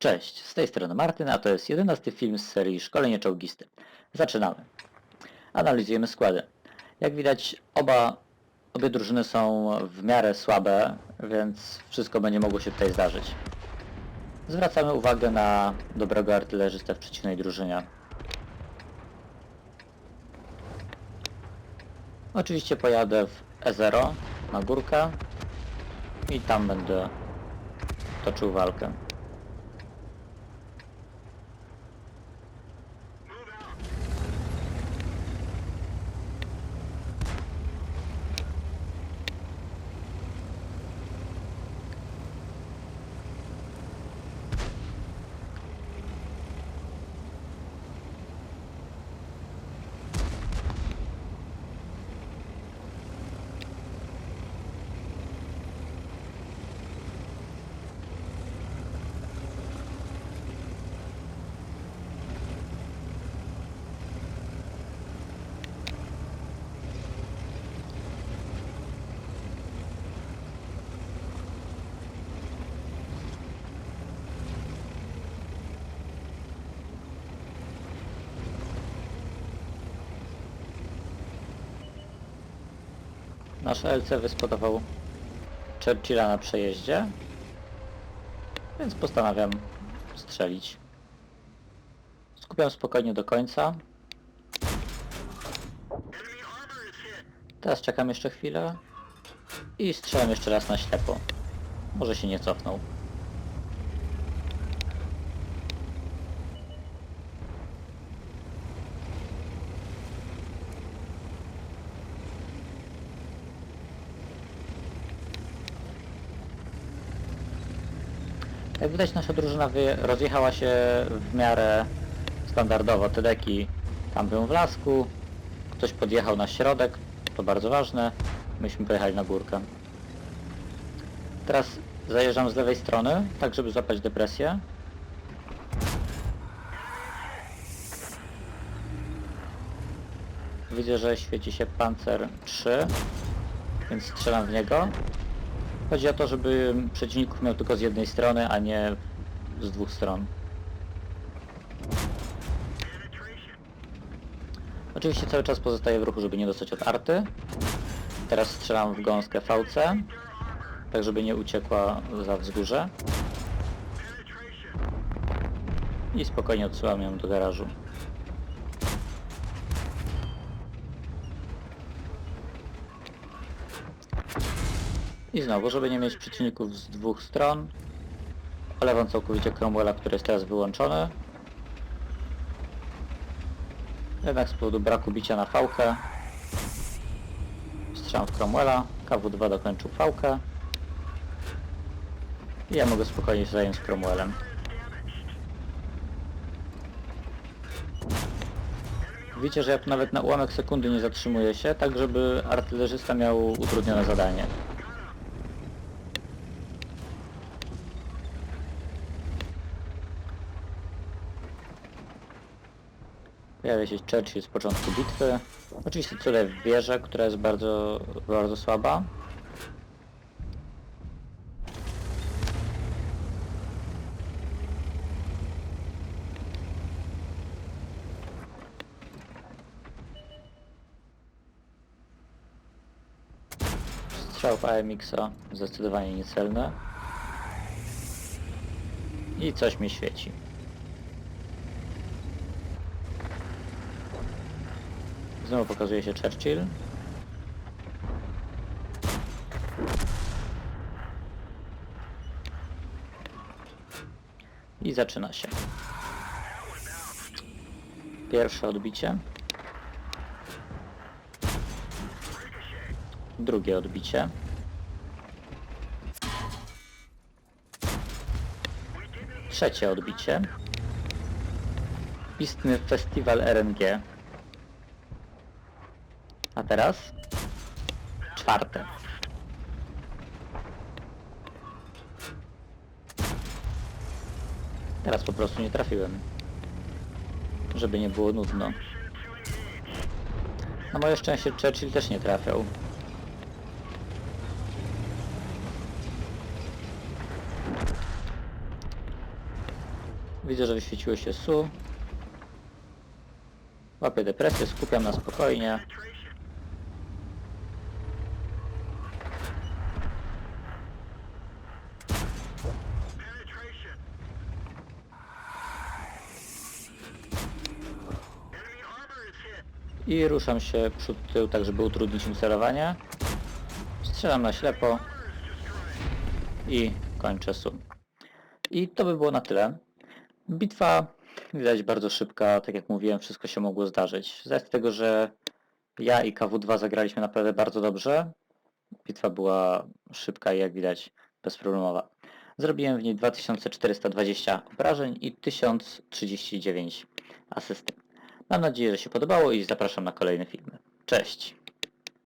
Cześć, z tej strony Martyn, a to jest jedenasty film z serii Szkolenie Czołgisty. Zaczynamy. Analizujemy składy. Jak widać, oba, obie drużyny są w miarę słabe, więc wszystko będzie mogło się tutaj zdarzyć. Zwracamy uwagę na dobrego artylerzystę w przeciwnej drużynie. Oczywiście pojadę w E0 na górkę i tam będę toczył walkę. Nasz LC wyspodował Churchilla na przejeździe, więc postanawiam strzelić. Skupiam spokojnie do końca. Teraz czekam jeszcze chwilę i strzelam jeszcze raz na ślepo. Może się nie cofnął. Jak widać nasza drużyna rozjechała się w miarę standardowo. Te deki tam były w lasku, ktoś podjechał na środek, to bardzo ważne, myśmy pojechali na górkę. Teraz zajeżdżam z lewej strony, tak żeby złapać depresję. Widzę, że świeci się pancer 3, więc strzelam w niego. Chodzi o to, żeby przeciwników miał tylko z jednej strony, a nie z dwóch stron. Oczywiście cały czas pozostaje w ruchu, żeby nie dostać od arty. Teraz strzelam w gąskę VC, tak żeby nie uciekła za wzgórze. I spokojnie odsyłam ją do garażu. I znowu, żeby nie mieć przeciwników z dwóch stron, olewam całkowicie Cromwella, który jest teraz wyłączony. Jednak z powodu braku bicia na fałkę strzelam w Cromwella, KW2 dokończył fałkę i ja mogę spokojnie się zająć Cromwellem. Widzicie, że ja nawet na ułamek sekundy nie zatrzymuję się, tak żeby artylerzysta miał utrudnione zadanie. Pojawia się Churchill z początku bitwy. Oczywiście tyle w wieżę, która jest bardzo, bardzo słaba. Strzał w AMX-a zdecydowanie niecelny. I coś mi świeci. Znowu pokazuje się Churchill. I zaczyna się. Pierwsze odbicie. Drugie odbicie. Trzecie odbicie. Istny festiwal RNG. A teraz? Czwarte. Teraz po prostu nie trafiłem. Żeby nie było nudno. Na moje szczęście Churchill też nie trafiał. Widzę, że wyświeciło się SU. Łapię depresję, skupiam na spokojnie. I ruszam się przód tył, tak żeby utrudnić im. Strzelam na ślepo. I kończę sum. I to by było na tyle. Bitwa widać bardzo szybka, tak jak mówiłem, wszystko się mogło zdarzyć. Z tego, że ja i KW2 zagraliśmy naprawdę bardzo dobrze, bitwa była szybka i jak widać bezproblemowa. Zrobiłem w niej 2420 obrażeń i 1039 asysty. Mam nadzieję, że się podobało i zapraszam na kolejne filmy. Cześć!